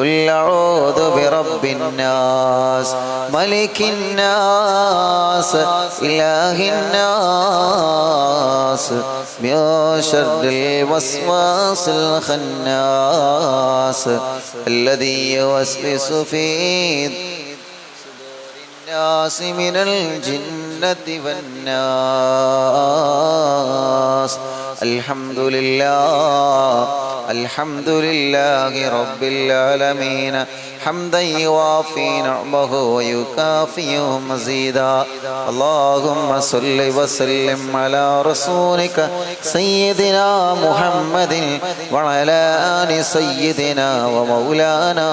قل أعوذ برب الناس ملك الناس إله الناس من شر الوسواس الخناس الذي يوسوس في الناس من الجنة والناس. الحمد لله الحمد لله رب العالمين. حمدا يوافي نعمه ويكافئ مزيدا. اللهم صل وسلم على رسولك سيدنا محمد وعلى آل سيدنا ومولانا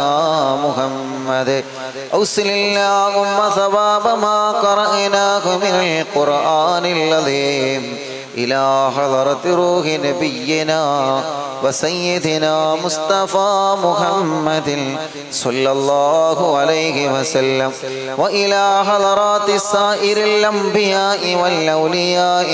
محمد. أوصل اللهم ثواب ما قرأناه من القرآن العظيم. إلى حضرة روح نبينا وسيدنا مصطفى محمد صلى الله عليه وسلم وإلى حضرات سائر الأنبياء والأولياء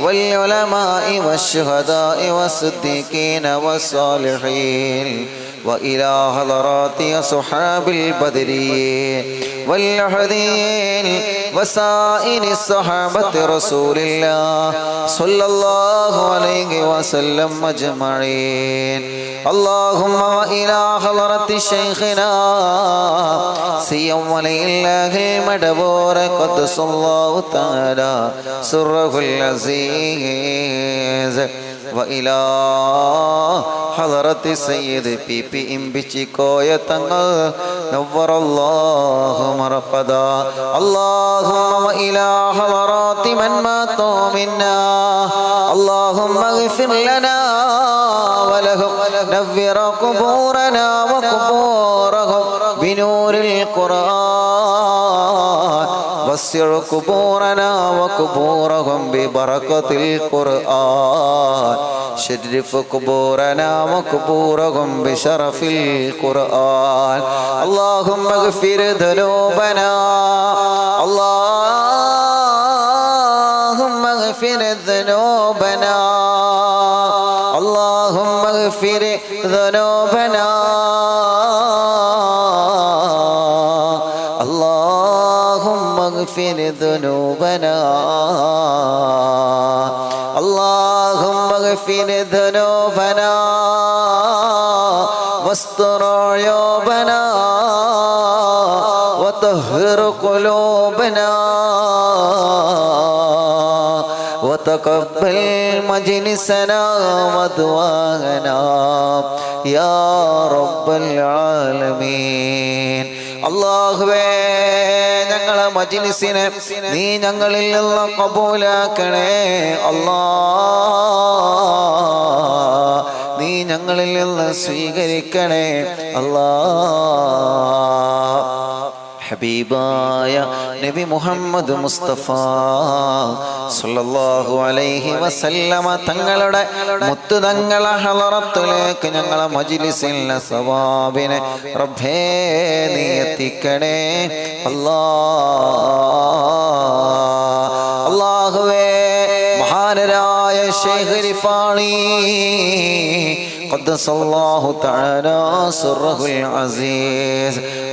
والعلماء والشهداء والصديقين والصالحين. وإلى حضرات أصحاب البدرين والحدين وسائر الصحابة رسول الله صلى الله عليه وسلم أجمعين اللهم وإلى حضرة شيخنا سيم ولي الله المدبور قدس الله تعالى سره العزيز വഇലാ ഹദറത്തി Sayyid P P Imbichi Koya Thangal നവ്വറല്ലാഹു മറപ്പദ അല്ലാഹുമ്മ വഇലാ ഹദറത്തി മൻ മാതോ മിന്നാ. അല്ലാഹുമ്മ ഇഗ്ഫിർ ലനാ വലഹും. നവ്വിറ ഖുബൂറനാ വഖുബൂറഹും ബിനൂരിൽ ഖുർആൻ. വസ്ഇർ ഖുബൂറനാ വഖുബൂറഹും ബിബറകത്തിൽ ഖുർആൻ. شرف قبورنا وقبورهم بشرف القرآن. اللهم اغفر ذنوبنا. اللهم اغفر ذنوبنا. اللهم اغفر ذنوبنا. اللهم اغفر ذنوبنا. وتقبل مجلسنا ودوانا يا رب العالمين അള്ളാഹുവേ ഞങ്ങളെ മജിലിസിനെ നീ ഞങ്ങളിൽ നിന്ന് കബൂലാക്കണേ അല്ലാ നീ ഞങ്ങളിൽ നിന്ന് സ്വീകരിക്കണേ അല്ലാ ഹബീബായ നബി മുഹമ്മദ് മുസ്തഫ സല്ലല്ലാഹു അലൈഹി വസല്ലമ തങ്ങളുടെ മുത്തു തങ്ങളെ ഹളറത്തിലേക്ക് ഞങ്ങളെ മജ്ലിസിലെ സവാബിനെ റബ്ബേ നീ എത്തിക്കണേ. അല്ലാ അല്ലാഹുവേ മഹാനരായ മഹാനായ ശേഖരിഫാണി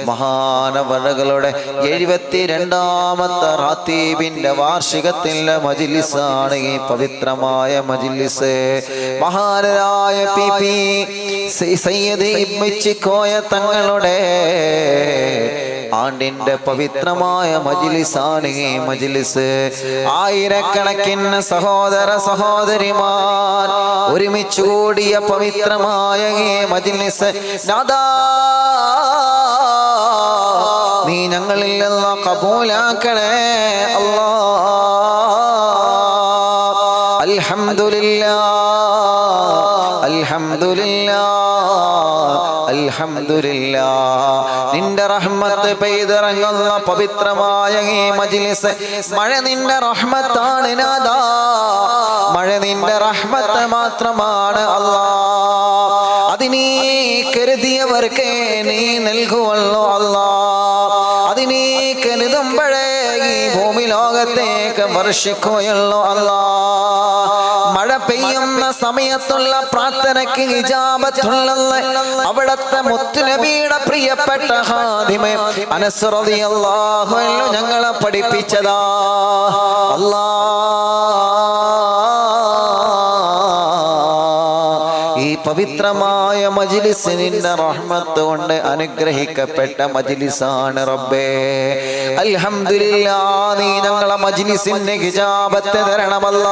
മഹാനവഴകളുടെ എഴുപത്തിരണ്ടാമത്തെ റാത്തീബിന്റെ വാർഷികത്തിന്റെ മജിലിസാണ് ഈ പവിത്രമായ മജിലിസ്. മഹാനായ പി പി സയ്യദ് ഇബ്മിച്ചിക്കോയ തങ്ങളുടെ ആണ്ടിന്റെ പവിത്രമായ മജിലിസാണ് ഈ മജിലിസ്. ആയിരക്കണക്കിന് സഹോദര സഹോദരിമാർ ഒരുമിച്ച് കൂടിയ പവിത്രമായ ഈ മജിലിസ്. നീ ഞങ്ങളിൽ നിന്ന് കബൂലാക്കണേ അല്ലാ. അൽഹംദുലില്ലാ അൽഹംദുലില്ലാ. അൽഹംദുലില്ലാ. നിന്റെ റഹ്മത്ത് പെയ്തിറങ്ങുന്ന പവിത്രമായ ഈ മജ്ലിസ്. മഴ നിന്റെ റഹ്മത്താണ് നാദാ. മഴ നിന്റെ റഹ്മത്ത് മാത്രമാണ് അല്ലാ അതിനീ കരുതിയവർക്ക് നീ നൽകുവല്ലോ അല്ലാ അതിനീ കരുതുമ്പോഴേ ഈ ഭൂമി ലോകത്തേക്ക് വർഷിക്കുകയുള്ളൂ അല്ലാ മഴ പെയ്യുന്ന സമയത്തുള്ള പ്രാർത്ഥനയ്ക്ക് ഇജാബത്തുള്ളെന്ന് അവിടത്തെ മുത്തുനബിയുടെ പ്രിയപ്പെട്ട ഹാദിമേ അനസ്രതി അള്ളാഹു ഞങ്ങളെ പഠിപ്പിച്ചതാ. അല്ലാ ഈ പവിത്രമായ മജിലിസ് നിന്റെ റഹ്മത്ത് കൊണ്ട് അനുഗ്രഹിക്കപ്പെട്ട മജിലിസാണ് റബ്ബേ. അൽഹംദുലില്ലാ നീ ഞങ്ങളെ മജിലിസിന്റെ ഹിജാബത്ത് തരണമല്ല.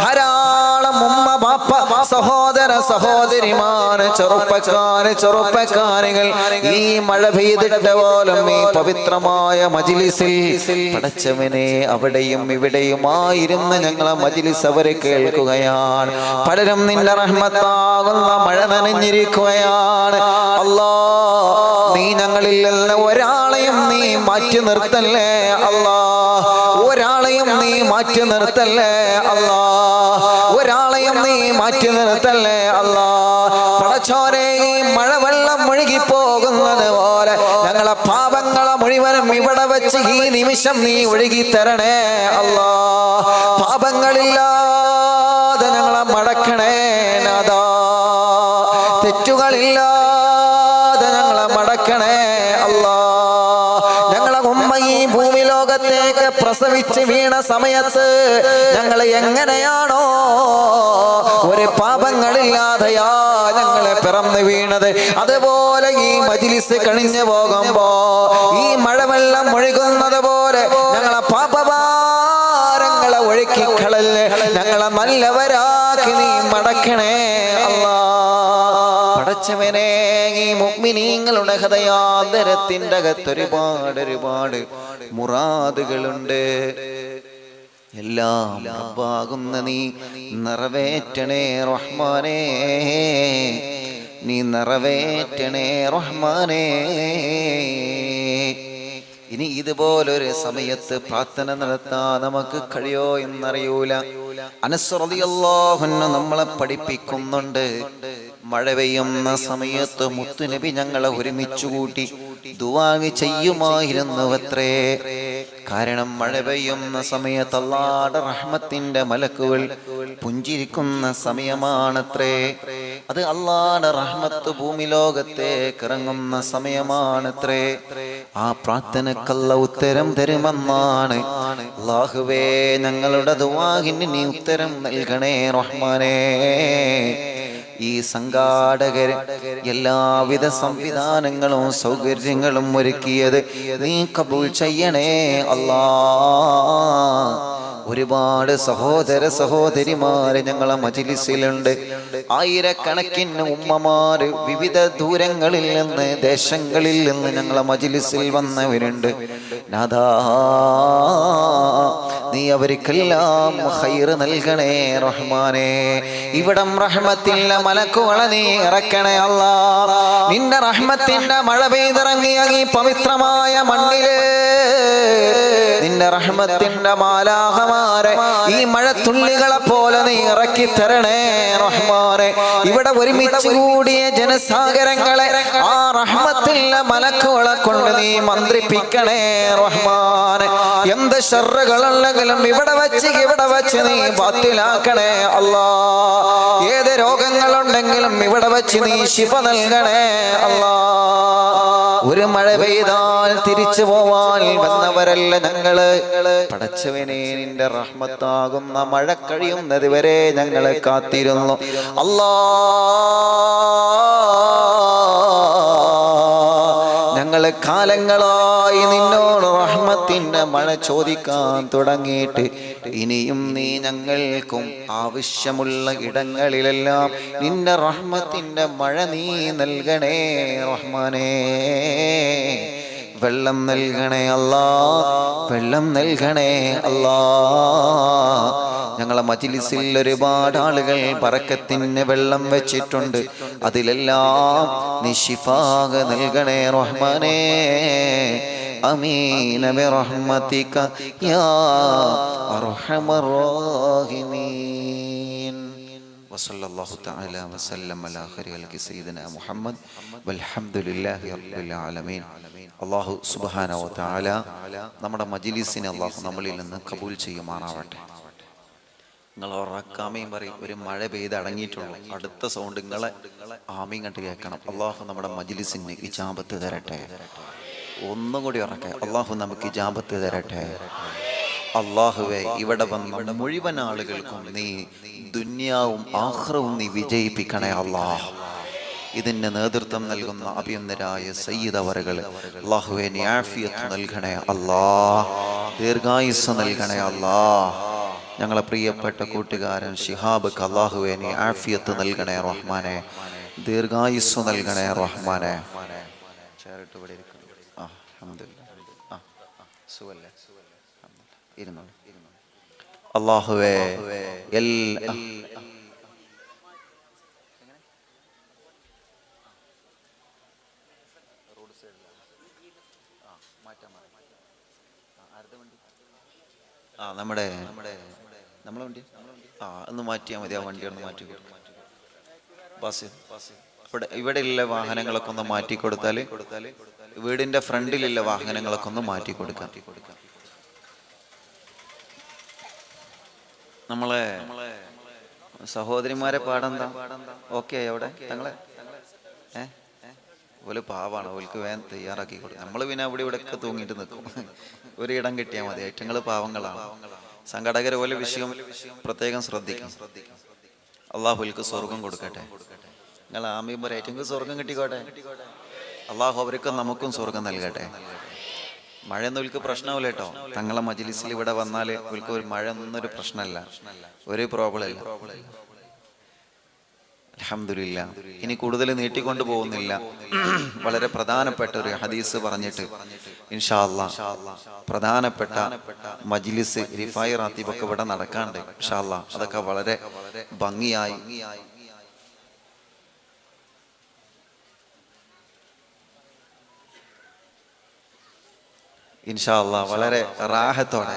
ധാരാളം ഉമ്മ ബാപ്പ സഹോദര സഹോദരിമാര് ചെറുപ്പക്കാര് ചെറുപ്പക്കാരികൾ ഈ മഴ പെയ്തിട്ട പോലും ഈ പവിത്രമായ മജിലിസിൽ പടച്ചവനെ അവിടെയും ഇവിടെയുമായിരുന്ന് ഞങ്ങളെ മജിലിസ് അവരെ കേൾക്കുകയാണ്. പലരും നിന്റെ റഹ്മത്താകുന്ന മഴ നനഞ്ഞിരിക്കുകയാണ്. അല്ലാ നീ ഞങ്ങളിൽ നിന്ന് ഒരാളെയും നീ മാറ്റി നിർത്തല്ലേ? അല്ലാ ഒരാളെയും നീ മാറ്റി നിർത്തല്ലേ? അല്ലാ ഒരാളെയും നീ മാറ്റി നിർത്തല്ലേ അല്ല? പടച്ചോരെ ഈ മഴവെള്ളം ഒഴുകി പോകുന്നത് പോലെ ഞങ്ങളെ പാപങ്ങളെ മുഴുവനും ഇവിടെ വെച്ച് ഈ നിമിഷം നീ ഒഴുകി തരണേ അല്ല. പാപങ്ങളില്ലാതെ ഞങ്ങളെ മടക്കണേ നാദാ തെറ്റുകളില്ലാതെ ഞങ്ങളെ മടക്കണേ അല്ലാ. ഞങ്ങളെ ഉമ്മ ഈ ഭൂമി ലോകത്തേക്ക് പ്രസവിച്ച് വീണ സമയത്ത് ഞങ്ങൾ എങ്ങനെയാണോ പാപങ്ങളില്ലാതെയാ ഞങ്ങളെ പിറന്നു വീണത്. അതുപോലെ ഈ മജിലിസ് കണിഞ്ഞു പോകുമ്പോ ഈ മഴവെള്ളം ഒഴുകുന്നത് പോലെ ഞങ്ങളെ പാപഭാരങ്ങളെ ഒഴുക്കിക്കളൽ ഞങ്ങളെ നല്ലവരാക്കി നീ മടക്കണേ അല്ലാ. ഈ മുഗ്മിനീങ്ങളുടെ ഹൃദയാന്തരത്തിന്റെ അകത്ത് ഒരുപാട് ഒരുപാട് മുറാദുകളുണ്ട്. എല്ലാം റബ്ബാകുന്ന നീ നിറവേറ്റണേ റഹ്മാനേ. നീ നിറവേറ്റണേ റഹ്മാനേ. ഇനി ഇതുപോലൊരു സമയത്ത് പ്രാർത്ഥന നടത്താൻ നമുക്ക് കഴിയോ എന്നറിയൂല. അനസ്രതിയല്ലാഹുന്ന നമ്മളെ പഠിപ്പിക്കുന്നുണ്ട്. മഴ പെയ്യുന്ന സമയത്ത് മുത്തുനബി ഞങ്ങളെ ഒരുമിച്ച് കൂട്ടി ദുവാങ് ചെയ്യുമായിരുന്നു അത്രേ കാരണം മഴ പെയ്യുന്ന സമയത്ത് അല്ലാടെ റഹ്മത്തിന്റെ മലക്കുകൾ പുഞ്ചിരിക്കുന്ന സമയമാണത്രേ. അത് അല്ലാടെ റഹ്മത്ത് ഭൂമി ലോകത്തേക്ക് ഇറങ്ങുന്ന സമയമാണത്രേ. ആ പ്രാർത്ഥനക്കല്ല ഉത്തരം തരുമെന്നാണ്. അല്ലാഹുവേ ഞങ്ങളുടെ ദുവാഹിന് നീ ഉത്തരം നൽകണേ റഹ്മാനേ. ഈ സംഘാടകര് എല്ലാവിധ സംവിധാനങ്ങളും സൗകര്യങ്ങളും ഒരുക്കിയത് നീ കബൂൾ ചെയ്യണേ അല്ലാ. ഒരുപാട് സഹോദര സഹോദരിമാര് ഞങ്ങളെ മജിലിസിലുണ്ട്. ആയിരക്കണക്കിന് ഉമ്മമാര് വിവിധ ദൂരങ്ങളിൽ നിന്ന് ദേശങ്ങളിൽ നിന്ന് ഞങ്ങളെ മജിലിസിൽ വന്നവരുണ്ട്. നാഥാ നീ അവർക്കെല്ലാം ഹൈറ് നൽകണേ റഹ്മാനെ. ഇവിടം റഹ്മത്തിന്റെ മലക്കുകളെ നീ ഇറക്കണേ അല്ല. നിന്റെ റഹ്മത്തിന്റെ മഴ പെയ്തിറങ്ങിയ ഈ പവിത്രമായ മണ്ണിൽ നിന്റെ റഹ്മത്തിന്റെ മാലാഹമാരെ ഈ മഴത്തുള്ളികളെ പോലെ നീ ഇറക്കി തരണേ റഹ്മാനെ. ഇവിടെ ഒരുമിച്ച് കൂടിയ ജനസാഗരങ്ങളെ ആ റഹ്മത്തിന്റെ മലക്കുകളെ കൊണ്ട് നീ മന്ത്രിപ്പിക്കണേ റഹ്മാനെ. എന്ത് ഷറുകളുണ്ടെങ്കിലും ഇവിടെ വെച്ച് ഇവിടെ വെച്ച് നീ ബാത്തിലാക്കണേ അല്ലാ. ഏത് രോഗങ്ങളുണ്ടെങ്കിലും ഇവിടെ വെച്ച് നീ ശിഫ നൽകണേ അല്ലാ. ഒരു മഴ പെയ്താൽ തിരിച്ചു പോവാൻ വന്നവരല്ല ഞങ്ങൾ. പടച്ചവനെ നിന്റെ റഹ്മത്താകുന്ന മഴ കഴിയുന്നത് വരെ ഞങ്ങളെ കാത്തിരുന്നു. അല്ലാ. കാലങ്ങളായി നിന്നോട് റഹ്മത്തിന്റെ മഴ ചോദിക്കാൻ തുടങ്ങിയിട്ട് ഇനിയും നീ ഞങ്ങൾക്കും ആവശ്യമുള്ള ഇടങ്ങളിലെല്ലാം നിന്റെ റഹ്മത്തിന്റെ മഴ നീ നൽകണേ റഹ്മാനേ. വെള്ളം നൽകണേ അല്ലാ വെള്ളം നൽകണേ അല്ലാ ഞങ്ങളെ മജിലിസിൽ ഒരുപാട് ആളുകൾ പറക്കത്തിന് വെള്ളം വെച്ചിട്ടുണ്ട് അതിലെല്ലാം നിഷിഫാക നൽകണേ റഹ്മാനേ അമീന ബിറഹ്മതിക യാ അർഹമർ റഹീമീൻ وصلى الله تعالى وسلم على خير خلق سيدنا محمد والحمد لله رب العالمين അള്ളാഹു സുബാന താല നമ്മുടെ മജിലിസിനെ അള്ളാഹു നമ്മളിൽ നിന്ന് കബൂൽ ചെയ്യുമാറാവട്ടെ നിങ്ങൾ ഉറക്കാമയും പറയും. ഒരു മഴ പെയ്ത് അടങ്ങിയിട്ടുള്ളൂ. അടുത്ത സൗണ്ട് നിങ്ങളെ ആമയും കണ്ട് കേൾക്കണം. അള്ളാഹു നമ്മുടെ മജിലിസിന് ഇജാബത്ത് തരട്ടെ. ഒന്നും കൂടി ഉറക്കെ. അള്ളാഹു നമുക്ക് ഇജാബത്ത് തരട്ടെ. അള്ളാഹുവെ ഇവിടെ വന്ന മുഴുവൻ ആളുകൾക്കും നീ ദുന്യാവും ആഹ്റവും നീ വിജയിപ്പിക്കണേ അള്ളാഹ് ഇതിന് നേതൃത്വം നൽകുന്ന അഭിയന്തരായ സയ്യിദ് അവറുകൾ അള്ളാഹുവെ ആഫിയത്ത് നൽകണേ അല്ലാ ദീർഘായുസ് നൽകണേ അല്ലാ ഞങ്ങളെ പ്രിയപ്പെട്ട കൂട്ടുകാരൻ ഷിഹാബ് അള്ളാഹുവെ നീ ആഫിയത്ത് നൽകണേ റഹ്മാനെ ദീർഘായുസ് നൽകണേ റഹ്മാനെ. അള്ളാഹുവേ എല്ലാ ആ നമ്മുടെ നമ്മളെ വണ്ടി? ആ ഒന്ന് മാറ്റിയാൽ മതി ആ വണ്ടി ഒന്ന് മാറ്റി കൊടുക്കും. ബസ്. ഇവിടെ ഇവിടെയുള്ള വാഹനങ്ങളൊക്കെ ഒന്ന് മാറ്റി കൊടുത്താൽ വീടിന്റെ ഫ്രണ്ടിലുള്ള വാഹനങ്ങളൊക്കെ ഒന്ന് മാറ്റി കൊടുക്കാം. നമ്മളെ സഹോദരിമാരെ പാടെന്താ? ഓക്കെ അവിടെ? തങ്ങളെ? ഏ? ഓൽ പാവാണ് ഓൽക്ക് വേഗം തയ്യാറാക്കി കൊടുക്കും. നമ്മൾ പിന്നെ അവിടെ ഇവിടെ ഒക്കെ തൂങ്ങിയിട്ട് നിൽക്കും ഒരു ഇടം കിട്ടിയാൽ മതി. ഏറ്റങ്ങൾ പാവങ്ങളാണ്. സംഘടകർ പോലെ വിഷയം പ്രത്യേകം ശ്രദ്ധിക്കും അള്ളാഹുൽക്ക് സ്വർഗം കൊടുക്കട്ടെ. നിങ്ങൾ ആമയും ഏറ്റവും സ്വർഗം കിട്ടിക്കോട്ടെ. അള്ളാഹു അവർക്കും നമുക്കും സ്വർഗം നൽകട്ടെ. മഴയൊന്നും ഉൽക്ക് പ്രശ്നമില്ല കേട്ടോ. തങ്ങളെ മജിലിസിൽ ഇവിടെ വന്നാൽ ഉൽക്ക് ഒരു മഴ ഒന്നൊരു പ്രശ്നമല്ല. ഒരു പ്രോബ്ലം ഇല്ല. അലഹമില്ല ഇനി കൂടുതൽ നീട്ടിക്കൊണ്ടു പോകുന്നില്ല. വളരെ പ്രധാനപ്പെട്ട ഒരു ഹദീസ് പറഞ്ഞിട്ട് ഇൻഷാ അല്ലാ പ്രധാനപ്പെട്ട മജിലിസ് റിഫായി റാത്തിബൊക്കെ ഇവിടെ നടക്കാണ്ട് ഇൻഷാല്ല അതൊക്കെ വളരെ ഭംഗിയായി ഇൻഷാല്ല വളരെ റാഹത്തോടെ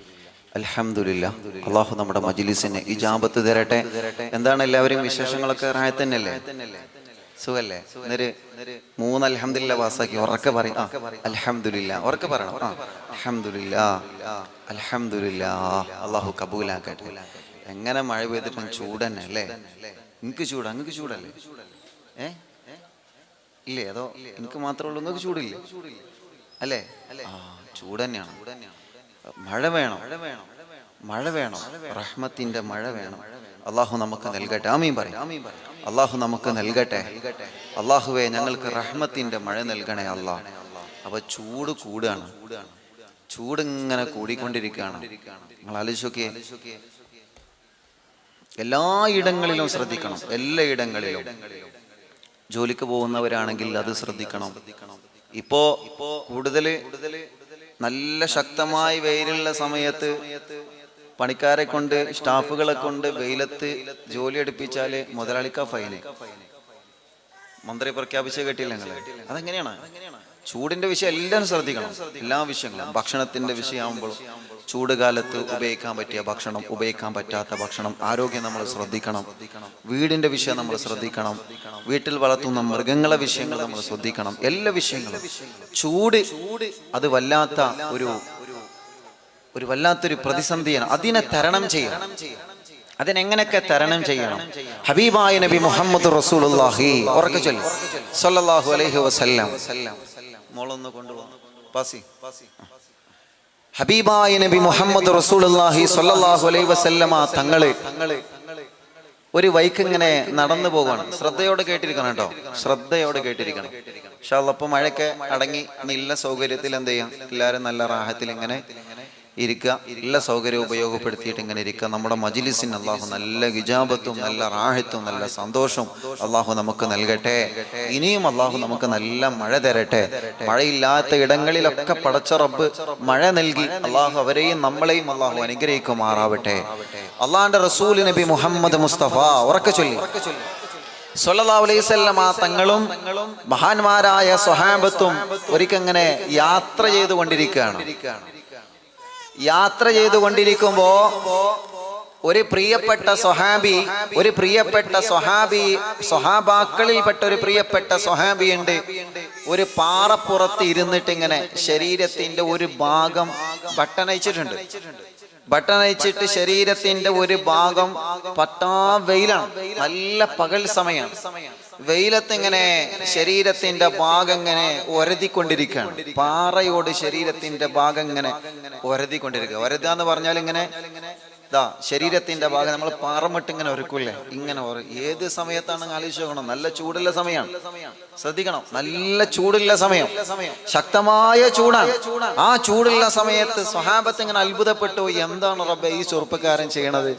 അൽഹംദുലില്ലാ. അള്ളാഹു നമ്മുടെ മജ്ലിസിന് ഇജാബത്ത് തരട്ടെ. എന്താണ് എല്ലാവരും വിശേഷങ്ങളൊക്കെ? റായത്ത് തന്നെയല്ലേ? സുഖല്ലേ? എന്നൊരു മൂന്ന് അലഹമില്ല പാസ്സാക്കി. ഉറക്കെ പറയും. അലഹമില്ല ഉറക്കെ പറയണം. അലഹമില്ല അൽഹംദുലില്ലാ. അള്ളാഹു കബൂലാക്കട്ടെ. എങ്ങനെ മഴ പെയ്തിട്ടും ചൂട് തന്നെ അല്ലേ? നിങ്ങൾക്ക് ചൂട്? അങ്ങക്ക് ചൂടല്ലേ? ഏ? ഇല്ലേ? അതോ എനിക്ക് മാത്രമേ ഉള്ളൂ? നിങ്ങൾക്ക് ചൂടില്ലേ? അല്ലേ? ആ ചൂട് തന്നെയാണ്. മഴ വേണം. മഴ വേണം. റഹ്മത്തിന്റെ മഴ വേണം. അള്ളാഹു നമുക്ക് നൽകട്ടെ. ആമീൻ പറയും. അള്ളാഹു നമുക്ക് നൽകട്ടെ. അള്ളാഹുവെ ഞങ്ങൾക്ക് റഹ്മത്തിന്റെ മഴ നൽകണേ അള്ളാഹ് അപ്പൊ ചൂട് കൂടുകയാണ്. ചൂട് ഇങ്ങനെ കൂടിക്കൊണ്ടിരിക്കുകയാണ്. നിങ്ങൾ ആലോചിച്ചോക്കെ എല്ലാ ഇടങ്ങളിലും ശ്രദ്ധിക്കണം. എല്ലായിടങ്ങളിലും. ജോലിക്ക് പോകുന്നവരാണെങ്കിൽ അത് ശ്രദ്ധിക്കണം. ഇപ്പോ ഇപ്പോ കൂടുതൽ നല്ല ശക്തമായി വെയിലുള്ള സമയത്ത് പണിക്കാരെ കൊണ്ട് സ്റ്റാഫുകളെ കൊണ്ട് വെയിലത്ത് ജോലി എടുപ്പിച്ചാൽ മുതലാളിക്ക ഫൈന്. മന്ത്രി പ്രഖ്യാപിച്ച കേട്ടില്ല ഞങ്ങൾ അതെങ്ങനെയാണ്? ചൂടിന്റെ വിഷയം എല്ലാം ശ്രദ്ധിക്കണം. എല്ലാ വിഷയങ്ങളും. ഭക്ഷണത്തിന്റെ വിഷയമാകുമ്പോൾ ചൂട് കാലത്ത് ഉപയോഗിക്കാൻ പറ്റിയ ഭക്ഷണം ഉപയോഗിക്കാൻ പറ്റാത്ത ഭക്ഷണം ആരോഗ്യം നമ്മൾ ശ്രദ്ധിക്കണം. വീടിന്റെ വിഷയം നമ്മൾ ശ്രദ്ധിക്കണം. വീട്ടിൽ വളർത്തുന്ന മൃഗങ്ങളെ വിഷയങ്ങൾ നമ്മൾ ശ്രദ്ധിക്കണം. എല്ലാ വിഷയങ്ങളും. ചൂട് അത് വല്ലാത്ത ഒരു ഒരു വല്ലാത്തൊരു പ്രതിസന്ധിയാണ്. അതിനെ തരണം ചെയ്യണം. അതിനെങ്ങനെയൊക്കെ തരണം ചെയ്യണം? ഹബീബായ നബി മുഹമ്മദ് റസൂലുള്ളാഹി ഉറക്കെ ചൊല്ലി സല്ലല്ലാഹു അലൈഹി വസല്ലം. മോളൊന്ന് കൊണ്ടുപോകാം. പാസി. ഹബീബായ നബി മുഹമ്മദ് റസൂലുള്ളാഹി സ്വല്ലല്ലാഹു അലൈഹി വസല്ലമ തങ്ങൾ ഒരു വൈക്ക് ഇങ്ങനെ നടന്നു പോവാണ്. ശ്രദ്ധയോടെ കേട്ടിരിക്കണം കേട്ടോ. ശ്രദ്ധയോടെ കേട്ടിരിക്കണം. പക്ഷെ അതപ്പം മഴയൊക്കെ അടങ്ങി നല്ല സൗകര്യത്തിൽ എന്ത് ചെയ്യാം? എല്ലാവരും നല്ല റാഹത്തിൽ ഇങ്ങനെ ഇരിക്കുക എല്ലാ സൗകര്യവും ഉപയോഗപ്പെടുത്തിയിട്ട് ഇങ്ങനെ ഇരിക്കുക നമ്മുടെ മജിലിസിന് അള്ളാഹു നല്ല ഹിജാബത്തും നല്ല റാഹത്തും നല്ല സന്തോഷവും അള്ളാഹു നമുക്ക് നൽകട്ടെ. ഇനിയും അള്ളാഹു നമുക്ക് നല്ല മഴ തരട്ടെ. മഴയില്ലാത്ത ഇടങ്ങളിലൊക്കെ പടച്ച റബ്ബ് മഴ നൽകി അള്ളാഹു അവരെയും നമ്മളെയും അള്ളാഹു അനുഗ്രഹിക്കുമാറാവട്ടെ. അള്ളാഹിന്റെ റസൂൽ നബി മുഹമ്മദ് മുസ്തഫ ഉറക്കെ ചൊല്ലി. വസല്ലമ തങ്ങളും മഹാന്മാരായ സ്വഹാബത്തും ഒരിക്കങ്ങനെ യാത്ര ചെയ്തുകൊണ്ടിരിക്കുകയാണ്. യാത്ര ചെയ്തുകൊണ്ടിരിക്കുമ്പോ ഒരു പ്രിയപ്പെട്ട സ്വഹാബി ഒരു പ്രിയപ്പെട്ട സ്വഹാബി സ്വഹാബാക്കളിൽപ്പെട്ട ഒരു പ്രിയപ്പെട്ട സ്വഹാബി ഉണ്ട് ഒരു പാറപ്പുറത്ത് ഇരുന്നിട്ട് ഇങ്ങനെ ശരീരത്തിന്റെ ഒരു ഭാഗം ബട്ടണയിച്ചിട്ടുണ്ട്. ബട്ടണയിച്ചിട്ട് ശരീരത്തിന്റെ ഒരു ഭാഗം പട്ടാ വെയിലാണ്. നല്ല പകൽ സമയമാണ്. വെയിലത്ത് ഇങ്ങനെ ശരീരത്തിന്റെ ഭാഗം ഇങ്ങനെ ഒരതിക്കൊണ്ടിരിക്കുകയാണ്. പാറയോട് ശരീരത്തിന്റെ ഭാഗം ഇങ്ങനെ ഒരതിക്കൊണ്ടിരിക്കുക. ഒരതാന്ന് പറഞ്ഞാൽ ഇങ്ങനെ ഇതാ ശരീരത്തിന്റെ ഭാഗം നമ്മൾ പാറമിട്ട് ഇങ്ങനെ ഒരുക്കൂലേ ഇങ്ങനെ ഏത് സമയത്താണ് ആലോചിച്ച് നോക്കണം നല്ല ചൂടുള്ള സമയമാണ് ശ്രദ്ധിക്കണം. നല്ല ചൂടുള്ള സമയം. ശക്തമായ ചൂടാണ്. ആ ചൂടുള്ള സമയത്ത് സ്വഹാബത്ത് ഇങ്ങനെ അത്ഭുതപ്പെട്ടു. എന്താണ് റബ്ബെ ഈ ചെറുപ്പക്കാരൻ ചെയ്യണത്?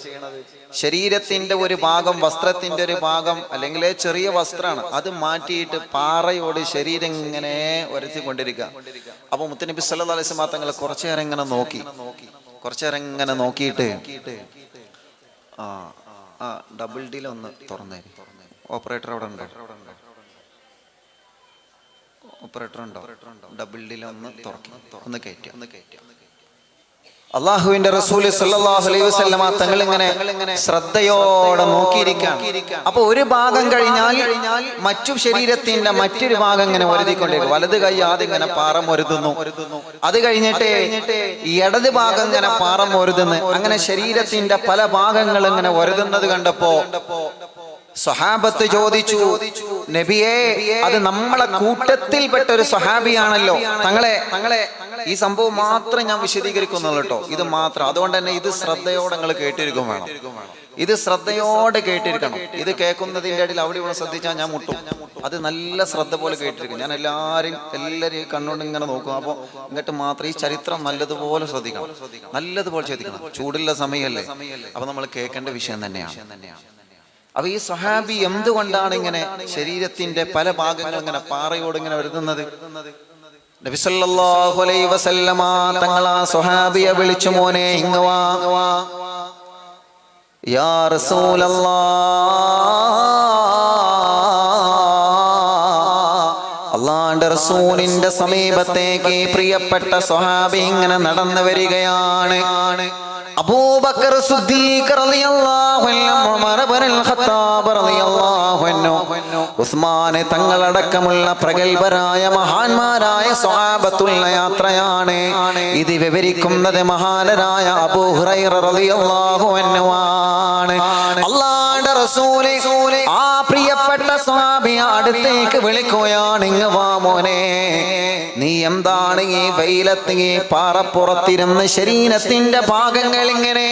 ശരീരത്തിന്റെ ഒരു ഭാഗം വസ്ത്രത്തിന്റെ ഒരു ഭാഗം അല്ലെങ്കിൽ ചെറിയ വസ്ത്രമാണ് അത് മാറ്റിയിട്ട് പാറയോട് ശരീരം ഇങ്ങനെ ഉരത്തിക്കൊണ്ടിരിക്കുക. അപ്പൊ മുത്തനബി സല്ലല്ലാഹു അലൈഹി തങ്ങൾ കുറച്ചു നേരം ഇങ്ങനെ നോക്കി. കുറച്ചു നേരം ഇങ്ങനെ നോക്കിയിട്ട് ആ ആ ഡബിൾ ഡീൽ ഒന്ന് തുറന്നേ ഓപ്പറേറ്റർ അവിടെ ഉണ്ടോ? ഓപ്പറേറ്റർ ഉണ്ടോ? ഡബിൾ ഡീൽ ഒന്ന് തുറക്കി. ഒന്ന് കയറ്റി ഒന്ന് കയറ്റി അള്ളാഹുവിന്റെ റസൂൽ സല്ലല്ലാഹു അലൈഹി തങ്ങൾ ശ്രദ്ധയോടെ നോക്കിയിരിക്കാം അപ്പൊ ഒരു ഭാഗം കഴിഞ്ഞാൽ മറ്റു ശരീരത്തിന്റെ മറ്റൊരു ഭാഗം ഇങ്ങനെ ഒരുതിക്കൊണ്ടിരിക്കും വലത് കൈ ആദ്യം ഇങ്ങനെ പാറം ഒരുതുന്നു അത് കഴിഞ്ഞിട്ട് ഇടത് ഭാഗം ഇങ്ങനെ പാറം ഒരുതുന്നു അങ്ങനെ ശരീരത്തിന്റെ പല ഭാഗങ്ങൾ ഇങ്ങനെ ഒരുതുന്നത് കണ്ടപ്പോ സ്വഹാബത്ത് ചോദിച്ചു നബിയെ അത് നമ്മളെ കൂട്ടത്തിൽപ്പെട്ട ഒരു സ്വഹാബിയാണല്ലോ. തങ്ങളെ തങ്ങളെ ഈ സംഭവം മാത്രം ഞാൻ വിശദീകരിക്കുന്നുള്ളൂ കേട്ടോ. ഇത് മാത്രം. അതുകൊണ്ട് തന്നെ ഇത് ശ്രദ്ധയോടെ നിങ്ങൾ കേട്ടിരിക്കും വേണം. ഇത് ശ്രദ്ധയോടെ കേട്ടിരിക്കണം. ഇത് കേൾക്കുന്നതിന്റെ ഇടയിൽ അവിടെ ഇവിടെ ശ്രദ്ധിച്ചാൽ ഞാൻ മുട്ടും. അത് നല്ല ശ്രദ്ധ പോലെ കേട്ടിരിക്കും. ഞാൻ എല്ലാവരും എല്ലാവരും കണ്ണുകൊണ്ട് ഇങ്ങനെ നോക്കും. അപ്പോൾ എന്നിട്ട് മാത്രം ഈ ചരിത്രം നല്ലതുപോലെ ശ്രദ്ധിക്കണം. നല്ലതുപോലെ ശ്രദ്ധിക്കണം. ചൂടുള്ള സമയമല്ലേ? അപ്പൊ നമ്മൾ കേൾക്കേണ്ട വിഷയം തന്നെയാണ്. അപ്പൊ ഈ സ്വഹാബി എന്തുകൊണ്ടാണ് ഇങ്ങനെ ശരീരത്തിന്റെ പല ഭാഗങ്ങൾ ഇങ്ങനെ പാറയോട് ഇങ്ങനെ വരുന്നത്? വസല്ലമ തങ്ങൾ ആ സ്വഹാബിയെ വിളിച്ചു മോനെ ഇങ്ങ് യാ അള്ളാന്റെ റസൂലിന്റെ സമീപത്തേക്ക് പ്രിയപ്പെട്ട സ്വഹാബി ഇങ്ങനെ നടന്നു വരികയാണ്. അബൂബക്കർ സിദ്ദീഖ് റളിയല്ലാഹു അൻഹു ഉമർ ഖത്താബ് റളിയല്ലാഹു അൻഹു. ഉസ്മാൻ തങ്ങളടക്കമുള്ള പ്രഗത്ഭരായ മഹാന്മാരായ സ്വഹാബത്തുള്ള യാത്രയാണ്. ഇത് വിവരിക്കുന്നത് മഹാനരായ അബൂ ഹുറൈറ റളിയല്ലാഹു അൻഹു ആണ്. ആ പ്രിയപ്പെട്ട സ്വഹാബി അടുത്തേക്ക് വിളിക്കുകയാണ് ഇങ്ങ് വാ എന്താണ് ഈ വെയിലത്ത് ഈ പാറപ്പുറത്തിരുന്ന് ശരീരത്തിന്റെ ഭാഗങ്ങൾ ഇങ്ങനെ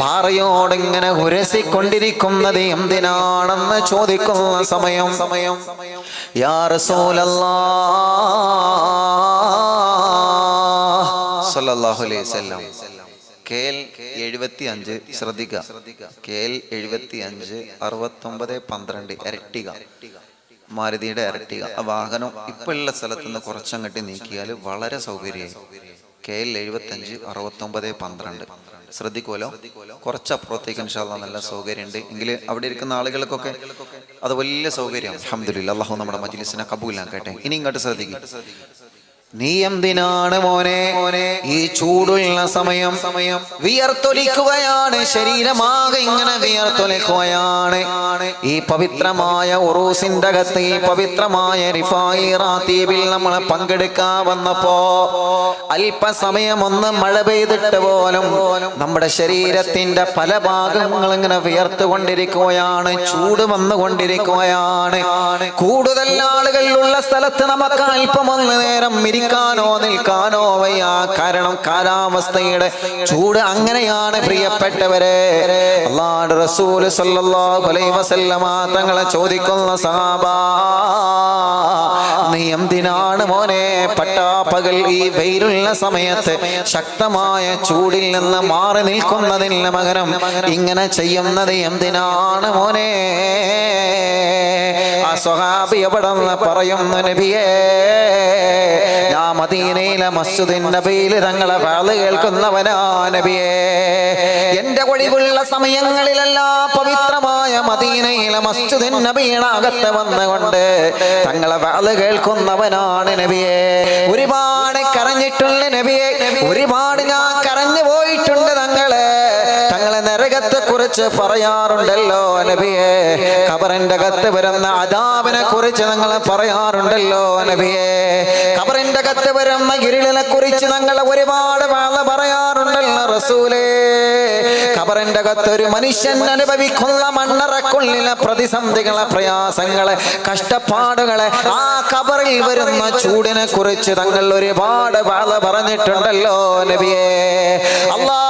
പാറയോടിങ്ങനെ ഉരസിക്കൊണ്ടിരിക്കുന്നത് എന്തിനാണെന്ന് ചോദിക്കുന്ന സമയം. സമയം യാ റസൂലല്ലാ. സല്ലല്ലാഹു അലൈഹി വസല്ലം. എഴുപത്തി അഞ്ച് ശ്രദ്ധിക്കുക കെ എൽ എഴുപത്തി അഞ്ച് അറുപത്തൊമ്പത് പന്ത്രണ്ട്. ഇരട്ടിക മാരുതിയുടെ ഇരട്ടി ആ വാഹനം ഇപ്പൊ ഉള്ള സ്ഥലത്ത് നിന്ന് കുറച്ചങ്ങോട്ട് നീക്കിയാൽ വളരെ സൗകര്യമായി. കെ എൽ എഴുപത്തി അഞ്ച് അറുപത്തൊമ്പത് പന്ത്രണ്ട്. ശ്രദ്ധിക്കുമല്ലോ? കുറച്ചപ്പുറത്തേക്ക് ഇൻഷാല്ല നല്ല സൗകര്യമുണ്ട്. എങ്കിൽ അവിടെ ഇരിക്കുന്ന ആളുകൾക്കൊക്കെ അത് വലിയ സൗകര്യം അഹമ്മദില്ല അള്ളാഹു നമ്മുടെ മജ്ലിസിനെ കബൂലാക്കട്ടെ. ഇനി ഇങ്ങോട്ട് ശ്രദ്ധിക്കും. നീ എന്തിനാണ് മോനെ ഈ ചൂടുള്ള സമയം സമയം വിയർത്തൊലിക്കുകയാണ്? ശരീരമാകെ ഇങ്ങനെ വിയർത്തൊലിക്കുകയാണ്. ഈ പവിത്രമായ ഉറൂസിന്റെ അകത്ത് ഈ പവിത്രമായ റിഫായി റാത്തീബിൽ നമ്മൾ പങ്കെടുക്കാൻ വന്നപ്പോ അല്പസമയം ഒന്ന് മഴ പെയ്തിട്ട് പോലും നമ്മുടെ ശരീരത്തിന്റെ പല ഭാഗങ്ങൾ ഇങ്ങനെ വിയർത്തുകൊണ്ടിരിക്കുകയാണ് ചൂട് വന്നുകൊണ്ടിരിക്കുകയാണ്. കൂടുതൽ ആളുകളിലുള്ള സ്ഥലത്ത് നമുക്ക് അല്പം ഒന്ന് നേരം ഇരിക്കാനോ നിൽക്കാനോ വയ്യ. കാരണം കാലാവസ്ഥയുടെ ചൂട് അങ്ങനെയാണ് പ്രിയപ്പെട്ടവരെ. റസൂൽ സല്ലല്ലാഹു അലൈഹി വസല്ലമ തങ്ങളെ ചോദിക്കുന്ന സഹാബ നീ മോനെ പട്ടാപ്പകൽ ഈ വെയിലുള്ള സമയത്ത് ശക്തമായ ചൂടിൽ നിന്ന് മാറി നിൽക്കുന്നതിന് മകനം ഇങ്ങനെ ചെയ്യുന്നത് എന്തിനാണ് മോനെ? സ്വഹാബി എവിടെ നിന്ന് പറയുന്നു നബിയേ? ഞാൻ മദീനയിലെ മസ്ജിദിൻ നബിയിൽ തങ്ങളെ വാൾ കേൾക്കുന്നവനാ നബിയേ. എന്റെ ഒഴിവുള്ള സമയങ്ങളിലെല്ലാം പവിത്രമായ മദീനയിലെ മസ്ജിദിൻ നബിയുടെ അകത്ത് വന്നുകൊണ്ട് തങ്ങളെ വാൾ കേൾക്കുന്നവനാണ് നബിയെ. ഒരുപാട് കരഞ്ഞിട്ടുള്ള നബിയെ. ഒരുപാട് ഞാൻ കുറിച്ച് പറയാറുണ്ടല്ലോ നബിയെ. ഖബറിന്റെ അകത്ത് വരുന്ന അദാബിനെ കുറിച്ച് നിങ്ങൾ പറയാറുണ്ടല്ലോ നബിയെ. ഖബറിന്റെ അകത്ത് വരുന്ന ഇരുളിനെ കുറിച്ച് നിങ്ങൾ ഒരുപാട് വാള പറയാറുണ്ടല്ലോ റസൂലേ. ഖബറിന്റെ അകത്ത് ഒരു മനുഷ്യൻ അനുഭവിക്കുന്ന മണ്ണറക്കുള്ളിലെ പ്രതിസന്ധികളെ പ്രയാസങ്ങളെ കഷ്ടപ്പാടുകളെ ആ ഖബറിൽ വരുന്ന ചൂടിനെ കുറിച്ച് തങ്ങൾ ഒരുപാട് വാള പറഞ്ഞിട്ടുണ്ടല്ലോ നബിയേ. പരലോകത്ത്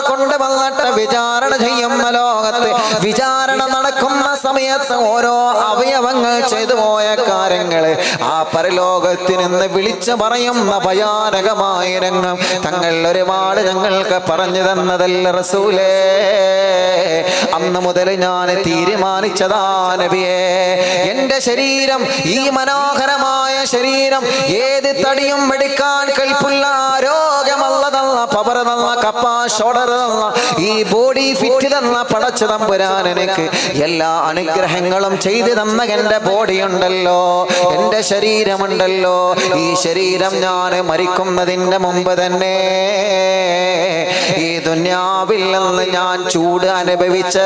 അടിമകളെ വന്നിട്ട് വിചാരണ ചെയ്യുന്ന ലോകത്ത് വിചാരണ നടക്കുന്ന സമയത്ത് ഓരോ അവയവങ്ങൾ ചെയ്തു പോയ കാര്യങ്ങൾ ആ പരലോകത്ത് നിന്ന് വിളിച്ചു പറയുന്ന ഭയാനകമായ രംഗം തങ്ങൾ ഒരുപാട് ഞങ്ങൾക്ക് പറഞ്ഞു തന്നതല്ല റസൂലേ. അന്ന് മുതൽ ഞാൻ തീരുമാനിച്ചതാ നബിയേ. എന്റെ ശരീരം ഈ മനോഹരമായ ശരീരം ഏത് തടിയും എടുക്കാൻ തന്ന പവർ തന്ന കപ്പ ഷോഡർ തന്ന ഈ ബോഡി ഫിറ്റ് തന്ന പടച്ചു തമ്പുരാൻ എനിക്ക് എല്ലാ അനുഗ്രഹങ്ങളും ചെയ്തു തന്ന എന്റെ ബോഡി ഉണ്ടല്ലോ എന്റെ ശരീരമുണ്ടല്ലോ. ഈ ശരീരം ഞാൻ മരിക്കുന്നതിന്റെ മുമ്പ് തന്നെ ഈ ദുന്യാവിൽ നിന്ന് ഞാൻ ചൂട് അനുഭവിച്ച്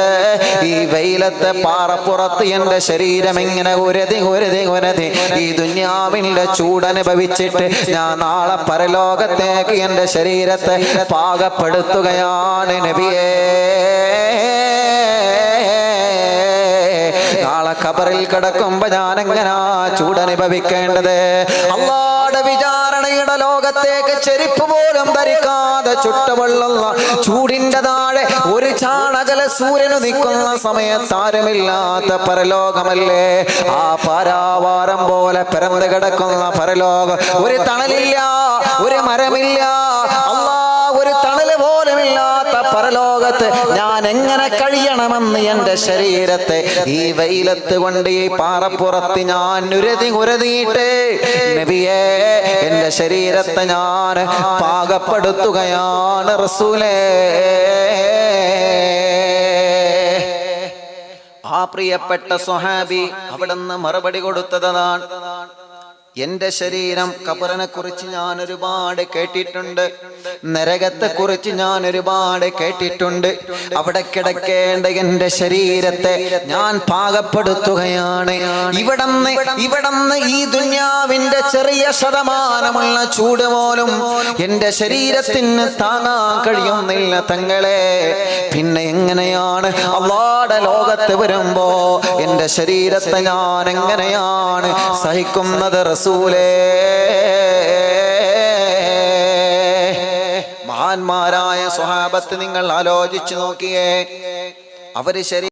ഈ വെയിലത്തെ പാറപ്പുറത്ത് എന്റെ ശരീരം ഇങ്ങനെ ഉരതി ഉരതി ഉരതി ഈ ദുന്യാവിന്റെ ചൂട് അനുഭവിച്ചിട്ട് ഞാൻ നാളെ പരലോകത്തേക്ക് എന്റെ ശരീരത്തെ പാകപ്പെടുത്തുകയാണ് നബിയേ. നാളെ ഖബറിൽ കിടക്കുമ്പോ ഞാൻ എങ്ങനാ ചൂടനുഭവിക്കേണ്ടത് അള്ളാടെ വിചാരണയുടെ ലോകത്തേക്ക് ചെരുപ്പ് പോലും ധരിക്കാതെ ചുട്ടവെള്ളുന്ന ചൂടിന്റെ താഴെ ഒരു ചാണകല സൂര്യന് നിൽക്കുന്ന സമയത്ത് ആരുമില്ലാത്ത പരലോകമല്ലേ? ആ പാരാവാരം പോലെ പിറന്നു കിടക്കുന്ന പരലോകം. ഒരു തണലില്ല ഒരു മരമില്ല പരലോകത്ത് ഞാൻ എങ്ങനെ കഴിയണമെന്ന് എന്റെ ശരീരത്തെ ഈ വെയിലത്ത് കൊണ്ട് ഈ പാറപ്പുറത്ത് ഞാൻ ഉരതി ഉരതിയിട്ട് നബിയേ എന്റെ ശരീരത്തെ ഞാൻ പാകപ്പെടുത്തുകയാണ് റസൂലേ. ആ പ്രിയപ്പെട്ട സ്വഹാബി അവിടുന്ന് മറുപടി കൊടുത്തതാണ്. എന്റെ ശരീരം കബറിനെ കുറിച്ച് ഞാൻ ഒരുപാട് കേട്ടിട്ടുണ്ട്. നരകത്തെ കുറിച്ച് ഞാൻ ഒരുപാട് കേട്ടിട്ടുണ്ട്. അവിടെ കിടക്കേണ്ട എന്റെ ശരീരത്തെ ഞാൻ പാകപ്പെടുത്തുകയാണ്. ഇവിടന്ന് ഇവിടന്ന് ഈ ദുന്യാവിന്റെ ചെറിയ ശതമാനമുള്ള ചൂട് പോലും എന്റെ ശരീരത്തിന് താങ്ങാൻ കഴിയുന്നില്ല തങ്ങളെ. പിന്നെ എങ്ങനെയാണ് അള്ളാടെ ലോകത്ത് വരുമ്പോ എന്റെ ശരീരത്തെ ഞാൻ എങ്ങനെയാണ് സഹിക്കുന്നത് റസൂലേ? മഹാന്മാരായ സ്വഹാബത്ത് നിങ്ങൾ ആലോചിച്ചു നോക്കിയേ. അവർ ശരീരം